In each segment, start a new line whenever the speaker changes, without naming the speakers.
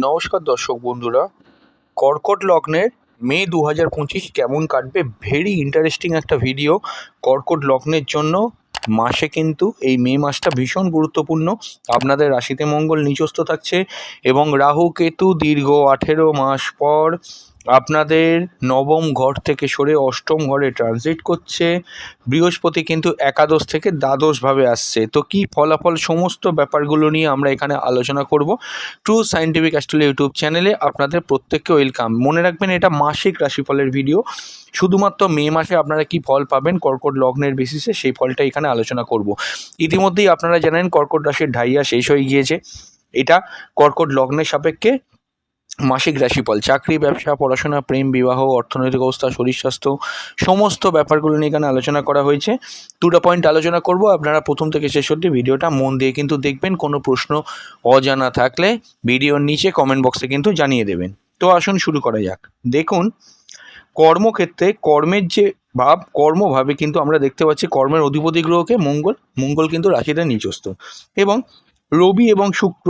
নমস্কার দর্শক বন্ধুরা, কর্কট লগ্নের মে দু হাজার পঁচিশ কেমন কাটবে? ভেরি ইন্টারেস্টিং একটা ভিডিও কর্কট লগ্নের জন্য। মাসে কিন্তু এই মে মাসটা ভীষণ গুরুত্বপূর্ণ। আপনাদের রাশিতে মঙ্গল নিচস্থ থাকছে এবং রাহু কেতু দীর্ঘ আঠেরো মাস পর আপনাদের নবম ঘর থেকে সরে অষ্টম ঘরে ট্রানজিট করছে। বৃহস্পতি কিন্তু একাদশ থেকে দ্বাদশভাবে আসছে। তো কি ফলাফল, সমস্ত ব্যাপারগুলো নিয়ে আমরা এখানে আলোচনা করব ট্রু সাইন্টিফিক অ্যাস্ট্রোলি ইউটিউব চ্যানেলে। আপনাদের প্রত্যেককে ওয়েলকাম। মনে রাখবেন এটা মাসিক রাশিফলের ভিডিও। শুধুমাত্র মে মাসে আপনারা কি ফল পাবেন, কর্কট লগ্নের বেসিসে সেই ফলটা এখানে আলোচনা করব। ইতিমধ্যেই আপনারা জানেন কর্কট রাশির ঢাইয়া শেষ হয়ে গিয়েছে। এটা কর্কট লগ্নের সাপেক্ষে মাসিক রাশিফল, চাকরি, ব্যবসা, পড়াশোনা, প্রেম, বিবাহ, অর্থনৈতিক অবস্থা, শরীর স্বাস্থ্য, সমস্ত ব্যাপারগুলো নিয়ে এখানে আলোচনা করা হয়েছে। দুটো পয়েন্ট আলোচনা করব, আপনারা প্রথম থেকে শেষ অবধি ভিডিওটা মন দিয়ে কিন্তু দেখবেন, কোনো প্রশ্ন অজানা থাকলে ভিডিওর নিচে কমেন্ট বক্সে কিন্তু জানিয়ে দেবেন। তো আসুন শুরু করা যাক। দেখুন, কর্মক্ষেত্রে কর্মের যে ভাব, কর্মভাবে কিন্তু আমরা দেখতে পাচ্ছি কর্মের অধিপতি গ্রহকে মঙ্গল মঙ্গল কিন্তু রাশিতে নিচস্থ এবং রবি এবং শুক্র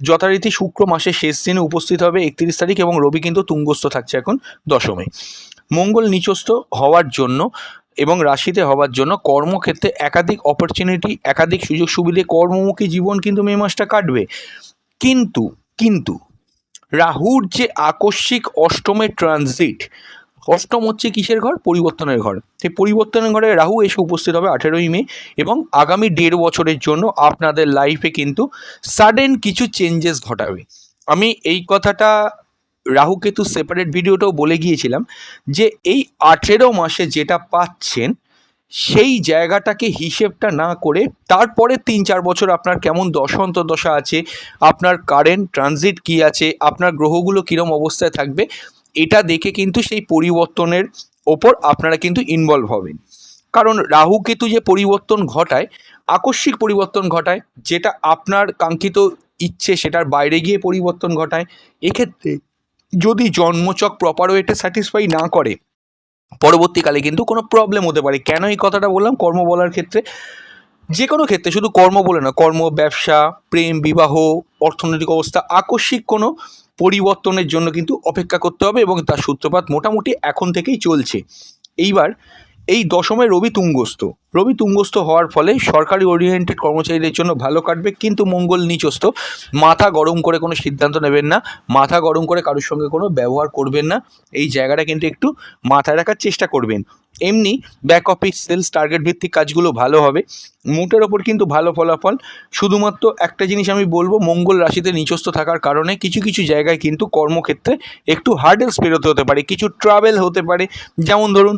যথারীতি শুক্র মাসের শেষ দিনে উপস্থিত হবে একত্রিশ তারিখ এবং রবি কিন্তু তুঙ্গস্থ থাকছে এখন দশমে। মঙ্গল নিচস্থ হওয়ার জন্য এবং রাশিতে হওয়ার জন্য কর্মক্ষেত্রে একাধিক অপরচুনিটি একাধিক সুযোগ সুবিধে, কর্মমুখী জীবন কিন্তু মে মাসটা কাটবে। কিন্তু কিন্তু রাহুর যে আকস্মিক অষ্টমের ট্রানজিট অষ্টম হচ্ছে কিসের ঘর? পরিবর্তনের ঘর। সেই পরিবর্তনের ঘরে রাহু এসে উপস্থিত হবে আঠেরোই মে এবং আগামী দেড় বছরের জন্য আপনাদের লাইফে কিন্তু সাডেন কিছু চেঞ্জেস ঘটাবে। আমি এই কথাটা রাহু কেতু সেপারেট ভিডিওটাও বলে গিয়েছিলাম যে এই আঠেরো মাসে যেটা পাচ্ছেন, সেই জায়গাটাকে হিসেবটা না করে তারপরে তিন চার বছর আপনার কেমন দশা আছে, আপনার কারেন্ট ট্রানজিট কী আছে, আপনার গ্রহগুলো কীরম অবস্থায় থাকবে এটা দেখে কিন্তু সেই পরিবর্তনের ওপর আপনারা কিন্তু ইনভলভ হবেন। কারণ রাহু কেতু যে পরিবর্তন ঘটায়, আকস্মিক পরিবর্তন ঘটায়, যেটা আপনার কাঙ্ক্ষিত ইচ্ছে, সেটার বাইরে গিয়ে পরিবর্তন ঘটায়, এক্ষেত্রে যদি জন্মচক প্রপার ওয়েটে স্যাটিসফাই না করে, পরবর্তীকালে কিন্তু কোনো প্রবলেম হতে পারে। কেন এই কথাটা বললাম? কর্ম বলার ক্ষেত্রে যে কোনো ক্ষেত্রে, শুধু কর্ম বলে না, কর্ম, ব্যবসা, প্রেম, বিবাহ, অর্থনৈতিক অবস্থা, আকস্মিক কোনো পরিবর্তনের জন্য কিন্তু অপেক্ষা করতে হবে এবং তার সূত্রপাত মোটামুটি এখন থেকেই চলছে। এইবার এই দশমে রবি তুঙ্গস্থ। রবি তুঙ্গস্থ হওয়ার ফলে সরকারি ওরিয়েন্টেড কর্মচারীদের জন্য ভালো কাটবে, কিন্তু মঙ্গল নিচস্থ। মাথা গরম করে কোনো সিদ্ধান্ত নেবেন না, মাথা গরম করে কারোর সঙ্গে কোনো ব্যবহার করবেন না, এই জায়গাটা কিন্তু একটু মাথায় রাখার চেষ্টা করবেন। এমনি ব্যাক অফিস সেলস টার্গেট ভিত্তিক কাজগুলো ভালো হবে, মুটের ওপর কিন্তু ভালো ফলাফল। শুধুমাত্র একটা জিনিস আমি বলব, মঙ্গল রাশিতে নিচস্থ থাকার কারণে কিছু কিছু জায়গায় কিন্তু কর্মক্ষেত্রে একটু হার্ডেলস পেরোতে হতে পারে, কিছু ট্রাভেল হতে পারে। যেমন ধরুন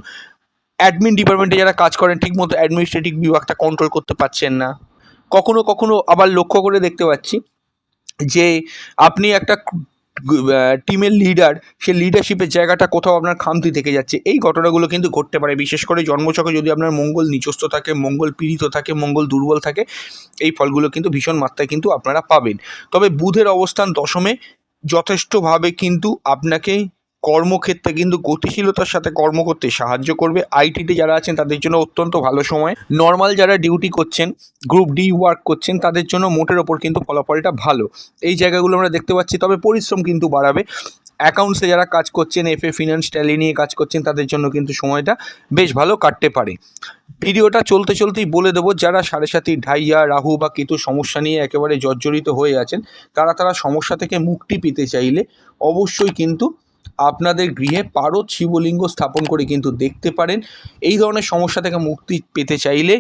অ্যাডমিন ডিপার্টমেন্টে যারা কাজ করেন, ঠিকমতো অ্যাডমিনিস্ট্রেটিভ বিভাগটা কন্ট্রোল করতে পারছেন না। কখনো কখনো আবার লক্ষ্য করে দেখতে পাচ্ছি যে আপনি একটা টিমের লিডার সে লিডারশিপের জায়গাটা কোথাও আপনার খামতি থেকে যাচ্ছে। এই ঘটনাগুলো কিন্তু ঘটতে পারে। বিশেষ করে জন্মচকে যদি আপনার মঙ্গল নিচস্থ থাকে, মঙ্গল পীড়িত থাকে, মঙ্গল দুর্বল থাকে, এই ফলগুলো কিন্তু ভীষণ মাত্রায় কিন্তু আপনারা পাবেন। তবে বুধের অবস্থান দশমে। যথেষ্টভাবে কিন্তু আপনাকে কর্মক্ষেত্রে কিন্তু গতিশীলতার সাথে কর্ম করতে সাহায্য করবে। আইটিতে যারা আছেন তাদের জন্য অত্যন্ত ভালো সময়। নর্মাল যারা ডিউটি করছেন, গ্রুপ ডি ওয়ার্ক করছেন, তাদের জন্য মোটের ওপর কিন্তু ফলাফলটা ভালো। এই জায়গাগুলো আমরা দেখতে পাচ্ছি, তবে পরিশ্রম কিন্তু বাড়াবে। অ্যাকাউন্টসে যারা কাজ করছেন এফ এ ফিনান্স, ট্যালি নিয়ে কাজ করছেন, তাদের জন্য কিন্তু সময়টা বেশ ভালো কাটতে পারে। ভিডিওটা চলতে চলতেই বলে দেবো, যারা সাড়ে সাতি ঢাইয়া, রাহু বা কেতু সমস্যা নিয়ে একেবারে জর্জরিত হয়ে আছেন, তারা তারা সমস্যা থেকে মুক্তি পেতে চাইলে অবশ্যই কিন্তু আপনাদের গৃহে পারদ শিবলিঙ্গ স্থাপন করে কিন্তু দেখতে পারেন। এই ধরনের সমস্যা থেকে মুক্তি পেতে চাইলে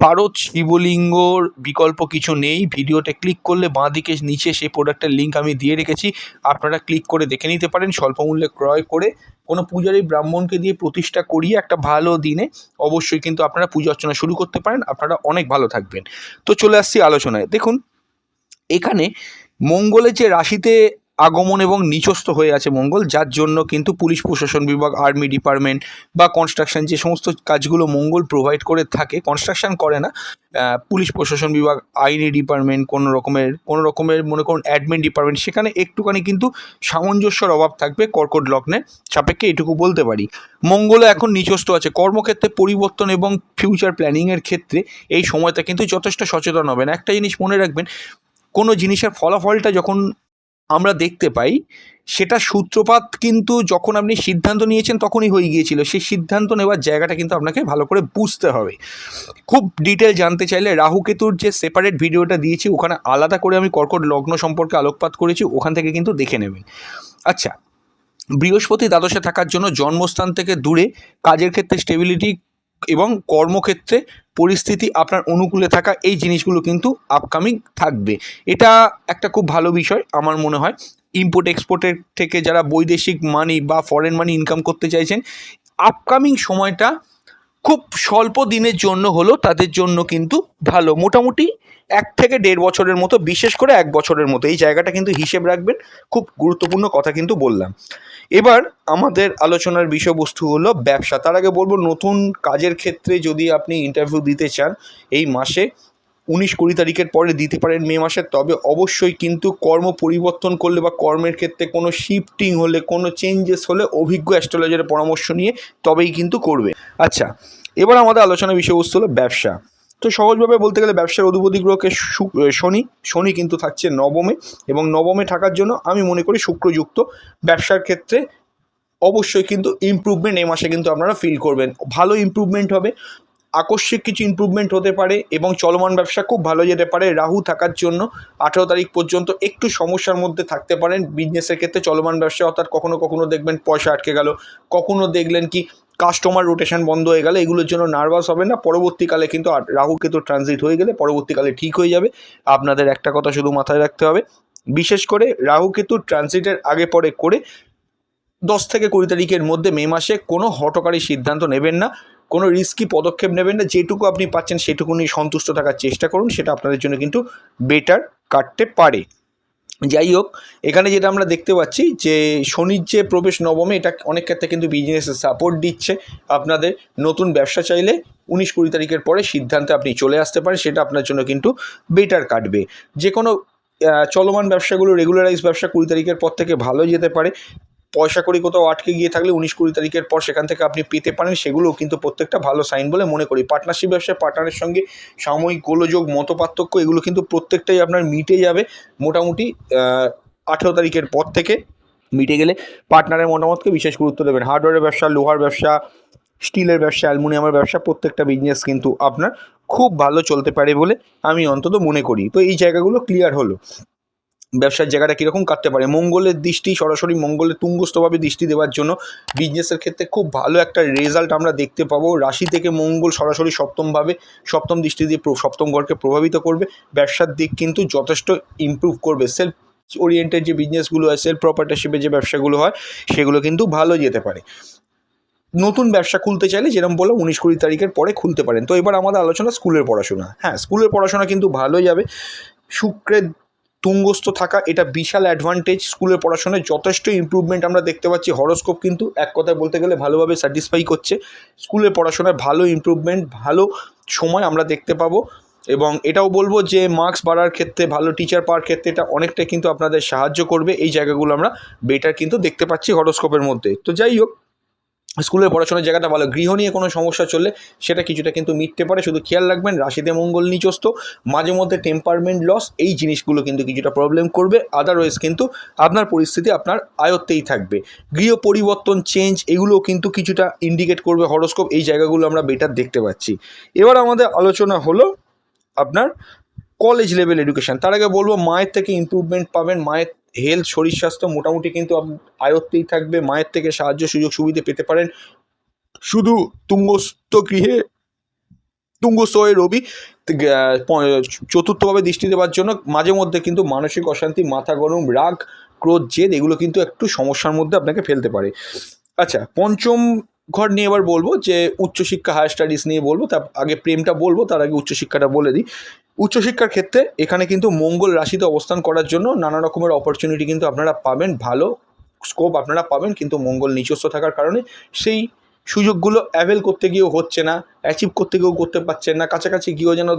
পারদ শিবলিঙ্গর বিকল্প কিছু নেই। ভিডিওতে ক্লিক করলে বাঁ দিকে নিচে সেই প্রোডাক্টের লিঙ্ক আমি দিয়ে রেখেছি। আপনারা ক্লিক করে দেখে নিতে পারেন। স্বল্প মূল্যে ক্রয় করে কোনো পূজারী ব্রাহ্মণকে দিয়ে প্রতিষ্ঠা করিয়ে একটা ভালো দিনে অবশ্যই কিন্তু আপনারা পূজা অর্চনা শুরু করতে পারেন। আপনারা অনেক ভালো থাকবেন। তো চলে আসছি আলোচনায়। দেখুন, এখানে মঙ্গলের যে রাশিতে আগমন এবং নিচস্থ হয়ে আছে মঙ্গল, যার জন্য কিন্তু পুলিশ, প্রশাসন বিভাগ, আর্মি ডিপার্টমেন্ট বা কনস্ট্রাকশন যে সমস্ত কাজগুলো মঙ্গল প্রোভাইড করে থাকে কনস্ট্রাকশন করে না পুলিশ, প্রশাসন বিভাগ, আইনি ডিপার্টমেন্ট, কোনো রকমের কোনো রকমের মনে করুন অ্যাডমিন ডিপার্টমেন্ট সেখানে একটুখানি কিন্তু সামঞ্জস্যর অভাব থাকবে কর্কট লগ্নে, সাপেক্ষে এটুকু বলতে পারি। মঙ্গল এখন নিচস্থ আছে। কর্মক্ষেত্রে পরিবর্তন এবং ফিউচার প্ল্যানিংয়ের ক্ষেত্রে এই সময়টা কিন্তু যথেষ্ট সচেতন হবেন। একটা জিনিস মনে রাখবেন, কোনো জিনিসের ফলাফলটা যখন আমরা দেখতে পাই, সেটা সূত্রপাত কিন্তু যখন আপনি সিদ্ধান্ত নিয়েছেন তখনই হয়ে গিয়েছিল। সেই সিদ্ধান্ত নেওয়ার জায়গাটা কিন্তু আপনাকে ভালো করে বুঝতে হবে। খুব ডিটেল জানতে চাইলে রাহু কেতুর যে সেপারেট ভিডিওটা দিয়েছি, ওখানে আলাদা করে আমি কর্কট লগ্ন সম্পর্কে আলোকপাত করেছি, ওখান থেকে কিন্তু দেখে নেবেন। আচ্ছা বৃহস্পতি দ্বাদশে থাকার জন্য জন্মস্থান থেকে দূরে কাজের ক্ষেত্রে স্টেবিলিটি এবং কর্মক্ষেত্রে পরিস্থিতি আপনার অনুকূলে থাকা এই জিনিসগুলো কিন্তু আপকামিং থাকবে। এটা একটা খুব ভালো বিষয় আমার মনে হয়। ইম্পোর্ট এক্সপোর্টের থেকে যারা বৈদেশিক মানি বা ফরেন মানি ইনকাম করতে চাইছেন আপকামিং সময়টা খুব স্বল্প দিনের জন্য হলো তাদের জন্য কিন্তু ভালো। মোটামুটি এক থেকে দেড় বছরের মতো, বিশেষ করে এক বছরের মতো। এই জায়গাটা কিন্তু হিসেব রাখবেন, খুব গুরুত্বপূর্ণ কথা কিন্তু বললাম। এবার আমাদের আলোচনার বিষয়বস্তু হলো ব্যবসা। তার আগে বলব, নতুন কাজের ক্ষেত্রে যদি আপনি ইন্টারভিউ দিতে চান, এই মাসে উনিশ কুড়ি তারিখের পরে দিতে পারেন মে মাসে তবে অবশ্যই কিন্তু কর্ম পরিবর্তন করলে বা কর্মের ক্ষেত্রে কোনো শিফটিং হলে, কোনো চেঞ্জেস হলে অভিজ্ঞ অ্যাস্ট্রোলজারের পরামর্শ নিয়ে তবেই কিন্তু করবে। আচ্ছা এবার আমাদের আলোচনার বিষয়বস্তু হলো ব্যবসা। তো সহজভাবে বলতে গেলে ব্যবসার অধিপতি গ্রহকে শনি শনি কিন্তু থাকছে নবমে এবং নবমে থাকার জন্য আমি মনে করি শুক্রযুক্ত। ব্যবসার ক্ষেত্রে অবশ্যই কিন্তু ইমপ্রুভমেন্ট এই মাসে কিন্তু আপনারা ফিল করবেন। ভালো ইমপ্রুভমেন্ট হবে আকস্মিক কিছু ইম্প্রুভমেন্ট হতে পারে এবং চলমান ব্যবসা খুব ভালো যেতে পারে। রাহু থাকার জন্য আঠেরো তারিখ পর্যন্ত একটু সমস্যার মধ্যে থাকতে পারেন। বিজনেসের ক্ষেত্রে চলমান ব্যবসা অর্থাৎ কখনো কখনো দেখবেন পয়সা আটকে গেল, কখনো দেখলেন কি কাস্টমার রোটেশন বন্ধ হয়ে গেলে, এগুলোর জন্য নার্ভাস হবে না। পরবর্তীকালে কিন্তু রাহু কেতু ট্রানজিট হয়ে গেলে পরবর্তীকালে ঠিক হয়ে যাবে। আপনাদের একটা কথা শুধু মাথায় রাখতে হবে। বিশেষ করে রাহু কেতু ট্রানজিটের আগে পরে করে দশ থেকে কুড়ি তারিখের মধ্যে মে মাসে কোনো হটকারী সিদ্ধান্ত নেবেন না। কোনো রিস্কি পদক্ষেপ নেবেন না, যেটুকু আপনি পাচ্ছেন সেটুকু নিয়ে সন্তুষ্ট থাকার চেষ্টা করুন, সেটা আপনাদের জন্য কিন্তু বেটার কাটতে পারে। যাই হোক, এখানে যেটা আমরা দেখতে পাচ্ছি যে শনির যে প্রবেশ নবমে, এটা অনেক ক্ষেত্রে কিন্তু বিজনেসের সাপোর্ট দিচ্ছে আপনাদের। নতুন ব্যবসা চাইলে উনিশ কুড়ি তারিখের পরে সিদ্ধান্তে আপনি চলে আসতে পারেন, সেটা আপনার জন্য কিন্তু বেটার কাটবে। যে কোনো চলমান ব্যবসাগুলো রেগুলারাইজ ব্যবসা কুড়ি তারিখের পর থেকে ভালো যেতে পারে। পয়সা করি কোথাও আটকে গিয়ে থাকলে উনিশ কুড়ি তারিখের পর সেখান থেকে আপনি পেতে পারেন, সেগুলোও কিন্তু প্রত্যেকটা ভালো সাইন বলে মনে করি। পার্টনারশিপ ব্যবসায় পার্টনারের সঙ্গে সাময়িক গোলযোগ মত পার্থক্য এগুলো কিন্তু প্রত্যেকটাই আপনার মিটে যাবে মোটামুটি আঠেরো তারিখের পর থেকে মিটে গেলে পার্টনারের মতামতকে বিশেষ গুরুত্ব দেবেন। হার্ডওয়্যারের ব্যবসা, লোহার ব্যবসা স্টিলের ব্যবসা, অ্যালুমিনিয়ামের ব্যবসা, প্রত্যেকটা বিজনেস কিন্তু আপনার খুব ভালো চলতে পারে বলে আমি অন্তত মনে করি। তো এই জায়গাগুলো ক্লিয়ার হলো। ব্যবসার জায়গাটা কীরকম কাটতে পারে? মঙ্গলের দৃষ্টি, সরাসরি মঙ্গলের তুঙ্গস্থভাবে দৃষ্টি দেওয়ার জন্য বিজনেসের ক্ষেত্রে খুব ভালো একটা রেজাল্ট আমরা দেখতে পাবো। রাশি থেকে মঙ্গল সরাসরি সপ্তমভাবে সপ্তম দৃষ্টি দিয়ে সপ্তম ঘরকে প্রভাবিত করবে। ব্যবসার দিক কিন্তু যথেষ্ট ইমপ্রুভ করবে। সেলফ ওরিয়েন্টেড যে বিজনেসগুলো হয় সেলফ প্রপার্টারশিপের যে ব্যবসাগুলো হয়, সেগুলো কিন্তু ভালো যেতে পারে। নতুন ব্যবসা খুলতে চাইলে যেরকম বললাম, উনিশ কুড়ি তারিখের পরে খুলতে পারেন। তো এবার আমাদের আলোচনা স্কুলের পড়াশোনা। হ্যাঁ স্কুলের পড়াশোনা কিন্তু ভালো যাবে। শুক্রের তুঙ্গস্থ থাকা এটা বিশাল অ্যাডভান্টেজ স্কুলের পড়াশোনায়। যথেষ্ট ইমপ্রুভমেন্ট আমরা দেখতে পাচ্ছি। হরোস্কোপ কিন্তু এক কথায় বলতে গেলে ভালোভাবে স্যাটিসফাই করছে। স্কুলের পড়াশোনায় ভালো ইমপ্রুভমেন্ট ভালো সময় আমরা দেখতে পাবো। এবং এটাও বলব যে মার্কস বাড়ার ক্ষেত্রে, ভালো টিচার পাওয়ার ক্ষেত্রে এটা অনেকটাই কিন্তু আপনাদের সাহায্য করবে। এই জায়গাগুলো আমরা বেটার কিন্তু দেখতে পাচ্ছি হরোস্কোপের মধ্যে। তো যাই হোক স্কুলের পড়াশোনার জায়গাটা ভালো, গৃহ নিয়ে কোনো সমস্যা চললে সেটা কিছুটা কিন্তু মিটতে পারে। শুধু খেয়াল রাখবেন রাশিতে মঙ্গল নিচস্ত মাঝে মধ্যে টেম্পারমেন্ট লস এই জিনিসগুলো কিন্তু কিছুটা প্রবলেম করবে। আদারওয়াইজ কিন্তু আপনার পরিস্থিতি আপনার আয়ত্তেই থাকবে। গৃহ পরিবর্তন চেঞ্জ এগুলো কিন্তু কিছুটা ইন্ডিকেট করবে হরোস্কোপ এই জায়গাগুলো আমরা বেটার দেখতে পাচ্ছি। এবার আমাদের আলোচনা হলো আপনার কলেজ লেভেল এডুকেশন তার আগে বলব, মায়ের থেকে ইমপ্রুভমেন্ট পাবেন, মায়ের হেলথ শরীর স্বাস্থ্য মোটামুটি কিন্তু আয়ত্তেই থাকবে। মায়ের থেকে সাহায্য, সুযোগ, সুবিধে পেতে পারেন। শুধু তুঙ্গস্থ গৃহে, তুঙ্গস্থ হয়ে রবি চতুর্থভাবে দৃষ্টি দেওয়ার জন্য মাঝে মধ্যে কিন্তু মানসিক অশান্তি, মাথা গরম, রাগ, ক্রোধ, জেদ, এগুলো কিন্তু একটু সমস্যার মধ্যে আপনাকে ফেলতে পারে। আচ্ছা পঞ্চম ঘর নিয়ে এবার বলব যে উচ্চশিক্ষা হায়ার স্টাডিজ নিয়ে বলব, তার আগে প্রেমটা বলব, তার আগে উচ্চশিক্ষাটা বলে দিই। উচ্চশিক্ষার ক্ষেত্রে এখানে কিন্তু মঙ্গল রাশিতে অবস্থান করার জন্য নানা রকমের অপরচুনিটি কিন্তু আপনারা পাবেন, ভালো স্কোপ আপনারা পাবেন, কিন্তু মঙ্গল নিচস্থ থাকার কারণে সেই সুযোগগুলো অ্যাভেল করতে গিয়েও হচ্ছে না অ্যাচিভ করতে গিয়েও করতে পারছেন না, কাছাকাছি গিয়েও যেন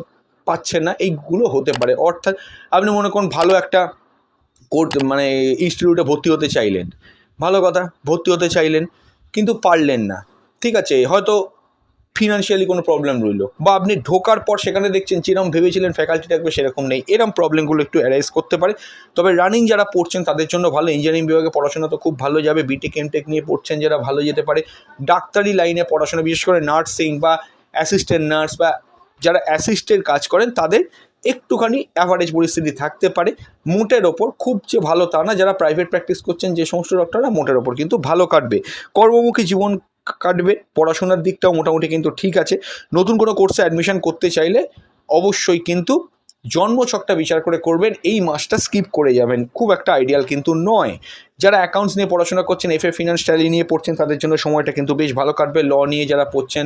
পাচ্ছেন না, এইগুলো হতে পারে। অর্থাৎ আপনি মনে করুন ভালো একটা কোর্ট মানে ইনস্টিটিউটে ভর্তি হতে চাইলেন, ভালো কথা, ভর্তি হতে চাইলেন কিন্তু পারলেন না। ঠিক আছে, হয়তো ফিনান্সিয়ালি কোনো প্রবলেম রইল বা আপনি ঢোকার পর সেখানে দেখছেন যেরকম ভেবেছিলেন ফ্যাকাল্টি থাকবে সেরকম নেই। এরকম প্রবলেমগুলো একটু অ্যারাইজ করতে পারে। তবে রানিং যারা পড়ছেন তাদের জন্য ভালো। ইঞ্জিনিয়ারিং বিভাগে পড়াশোনা তো খুব ভালো যাবে। বিটেক এমটেক নিয়ে পড়ছেন যারা, ভালো যেতে পারে। ডাক্তারি লাইনে পড়াশোনা, বিশেষ করে নার্সিং বা অ্যাসিস্ট্যান্ট নার্স বা যারা অ্যাসিস্টের কাজ করেন, তাদের একটুখানি অ্যাভারেজ পরিস্থিতি থাকতে পারে। মোটের ওপর খুব যে ভালো তা না, যারা প্রাইভেট প্র্যাকটিস করছেন, যে সমস্ত ডক্টররা মোটের ওপর, কিন্তু ভালো কাটবে। কর্মমুখী জীবন কাটবে, পড়াশোনার দিকটাও মোটামুটি কিন্তু ঠিক আছে। নতুন কোনো কোর্সে অ্যাডমিশন করতে চাইলে অবশ্যই কিন্তু জন্মছকটা বিচার করে করবেন, এই মাসটা স্কিপ করে যাবেন। খুব একটা আইডিয়াল কিন্তু নয়। যারা অ্যাকাউন্টস নিয়ে পড়াশোনা করছেন এফ এ ফিনান্স ট্যালি নিয়ে পড়ছেন, তাদের জন্য সময়টা কিন্তু বেশ ভালো কাটবে। ল নিয়ে যারা পড়ছেন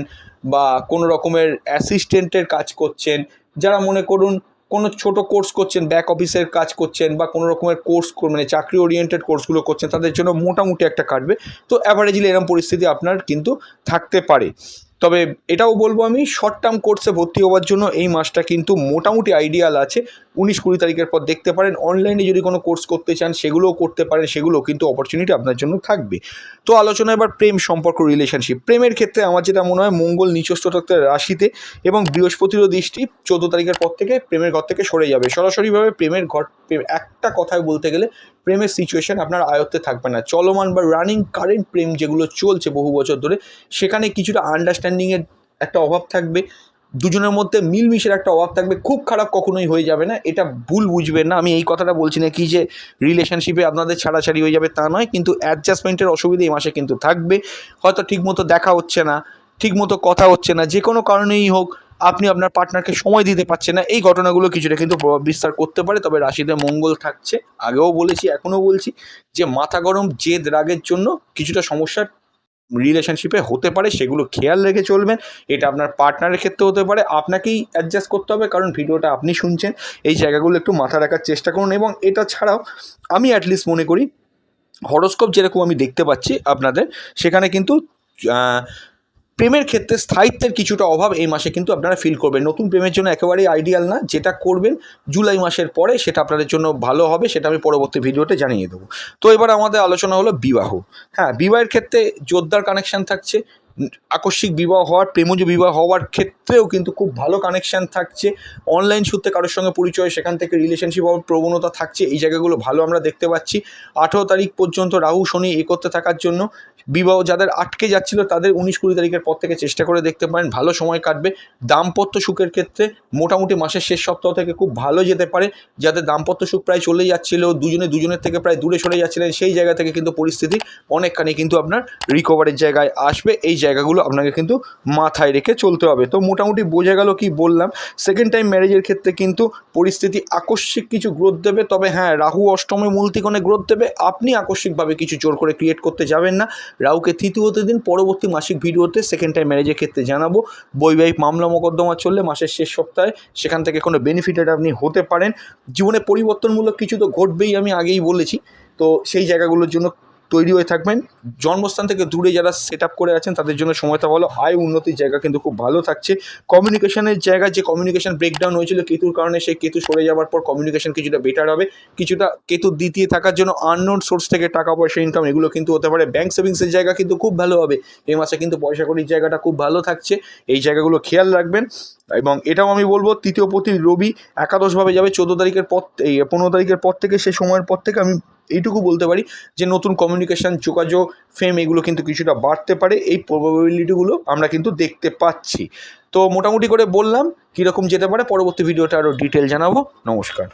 বা কোনো রকমের অ্যাসিস্ট্যান্টের কাজ করছেন, যারা মনে করুন কোনো ছোট কোর্স করছেন ব্যাক অফিসের কাজ করছেন বা কোনো রকমের কোর্স মানে চাকরি ওরিয়েন্টেড কোর্সগুলো করছেন, তাদের জন্য মোটামুটি একটা কাটবে। তো অ্যাভারেজলি এরকম পরিস্থিতি আপনার কিন্তু থাকতে পারে। তবে এটাও বলব আমি শর্ট টার্ম কোর্সে ভর্তি হওয়ার জন্য এই মাসটা কিন্তু মোটামুটি আইডিয়াল আছে। উনিশ কুড়ি তারিখের পর দেখতে পারেন অনলাইনে যদি কোনো কোর্স করতে চান, সেগুলোও করতে পারেন, সেগুলো কিন্তু অপরচুনিটি আপনার জন্য থাকবে। তো আলোচনা এবার প্রেম সম্পর্ক রিলেশনশিপ প্রেমের ক্ষেত্রে আমার যেটা মনে হয়, মঙ্গল নিচস্থ থাকতে রাশিতে এবং বৃহস্পতিরও দৃষ্টি চোদ্দ তারিখের পর থেকে প্রেমের ঘর থেকে সরে যাবে। সরাসরিভাবে প্রেমের ঘর একটা কথায় বলতে গেলে প্রেমের সিচুয়েশন আপনার আয়ত্তে থাকবে না। চলমান বা রানিং কারেন্ট প্রেম যেগুলো চলছে বহু বছর ধরে, সেখানে কিছুটা আন্ডারস্ট্যান্ডিংয়ের একটা অভাব থাকবে। দুজনের মধ্যে মিলমিশের একটা অভাব থাকবে। খুব খারাপ কখনোই হয়ে যাবে না। এটা ভুল বুঝবেন না। আমি এই কথাটা বলছি না কি যে রিলেশনশিপে আপনাদের ছাড়াছাড়ি হয়ে যাবে তা নয়, কিন্তু অ্যাডজাস্টমেন্টের অসুবিধা এই মাসে কিন্তু থাকবে। হয়তো ঠিকমতো দেখা হচ্ছে না, ঠিকমতো কথা হচ্ছে না, যে কোনো কারণেই হোক আপনি আপনার পার্টনারকে সময় দিতে পারছেন না। এই ঘটনাগুলো কিছুটা কিন্তু প্রভাব বিস্তার করতে পারে, তবে রাশিতে মঙ্গল থাকছে। আগেও বলেছি, এখনও বলছি যে মাথা গরম, জেদ, রাগের জন্য কিছুটা সমস্যার রিলেশনশিপে হতে পারে, সেগুলো খেয়াল রেখে চলবেন। এটা আপনার পার্টনারের ক্ষেত্রে হতে পারে। আপনাকেই অ্যাডজাস্ট করতে হবে, কারণ ভিডিওটা আপনি শুনছেন। এই জায়গাগুলো একটু মাথা রাখার চেষ্টা করুন এবং এটা ছাড়াও আমি অ্যাটলিস্ট মনে করি হরোস্কোপ যেরকম আমি দেখতে পাচ্ছি আপনাদের, সেখানে কিন্তু প্রেমের ক্ষেত্রে স্থায়িত্বের কিছুটা অভাব এই মাসে কিন্তু আপনারা ফিল করবেন। নতুন প্রেমের জন্য একেবারেই আইডিয়াল না। যেটা করবেন জুলাই মাসের পরে সেটা আপনাদের জন্য ভালো হবে, সেটা আমি পরবর্তী ভিডিওতে জানিয়ে দেবো। তো এবার আমাদের আলোচনা হলো বিবাহ। হ্যাঁ বিবাহের ক্ষেত্রে জোরদার কানেকশান থাকছে। আকস্মিক বিবাহ হওয়ার, প্রেমজ বিবাহ হওয়ার ক্ষেত্রেও কিন্তু খুব ভালো কানেকশান থাকছে। অনলাইন সূত্রে কারোর সঙ্গে পরিচয়, সেখান থেকে রিলেশনশিপ হওয়ার প্রবণতা থাকছে। এই জায়গাগুলো ভালো আমরা দেখতে পাচ্ছি। আঠেরো তারিখ পর্যন্ত রাহু, শনি এ করতে থাকার জন্য বিবাহ যাদের আটকে যাচ্ছিল, তাদের উনিশ কুড়ি তারিখের পর থেকে চেষ্টা করে দেখতে পারেন। ভালো সময় কাটবে। দাম্পত্য সুখের ক্ষেত্রে মোটামুটি মাসের শেষ সপ্তাহ থেকে খুব ভালো যেতে পারে। যাদের দাম্পত্য সুখ প্রায় চলে যাচ্ছিল, দুজনে দুজনের থেকে প্রায় দূরে সরে যাচ্ছিলেন, সেই জায়গা থেকে কিন্তু পরিস্থিতি অনেকখানি কিন্তু আপনার রিকভারের জায়গায় আসবে। এই জায়গাগুলো আপনাকে কিন্তু মাথায় রেখে চলতে হবে। তো মোটামুটি বোঝা গেল কি বললাম। সেকেন্ড টাইম ম্যারেজের ক্ষেত্রে কিন্তু পরিস্থিতি আকস্মিক কিছু গ্রোথ দেবে। তবে হ্যাঁ রাহু অষ্টমে মূলতিকোণে গ্রোথ দেবে। আপনি আকস্মিকভাবে কিছু জোর করে ক্রিয়েট করতে যাবেন না। রাহুকে তৃতীয়তে দিন, পরবর্তী মাসিক ভিডিওতে সেকেন্ড টাইম ম্যারেজের ক্ষেত্রে জানাব। বৈবাহিক মামলা মোকদ্দমা চললে মাসের শেষ সপ্তাহে সেখান থেকে কোনো বেনিফিটেড আপনি হতে পারেন। জীবনে পরিবর্তনমূলক কিছু তো ঘটবেই আমি আগেই বলেছি। তো সেই জায়গাগুলোর জন্য তৈরি হয়ে থাকবেন। জন্মস্থান থেকে দূরে যারা সেট করে আছেন, তাদের জন্য সময়টা ভালো আয় উন্নতির জায়গা কিন্তু খুব ভালো থাকছে। কমিউনিকেশনের জায়গা যে কমিউনিকেশন ব্রেকডাউন হয়েছিল, কেতুর কারণে সেই কেতু সরে যাওয়ার পর কমিউনিকেশন কিছুটা বেটার হবে। কিছুটা কেতুর দ্বিতীয় থাকার জন্য আননোন সোর্স থেকে টাকা পয়সা ইনকাম এগুলো কিন্তু হতে পারে। ব্যাংক সেভিংসের জায়গা কিন্তু খুব ভালো হবে। এই মাসে কিন্তু পয়সা কড়ির জায়গাটা খুব ভালো থাকছে। এই জায়গাগুলো খেয়াল রাখবেন। এবং এটাও আমি বলব, তৃতীয় প্রতি রবি একাদশভাবে যাবে। চোদ্দ তারিখের পর, এই পনেরো তারিখের পর থেকে সে সময়ের পর থেকে আমি এইটুকু বলতে পারি যে নতুন কমিউনিকেশান যোগাযোগ ফেম এগুলো কিন্তু কিছুটা বাড়তে পারে। এই প্রবাবিলিটিগুলো আমরা কিন্তু দেখতে পাচ্ছি। তো মোটামুটি করে বললাম, কীরকম যেতে পারে, পরবর্তী ভিডিওটা আরও ডিটেল জানাব। নমস্কার।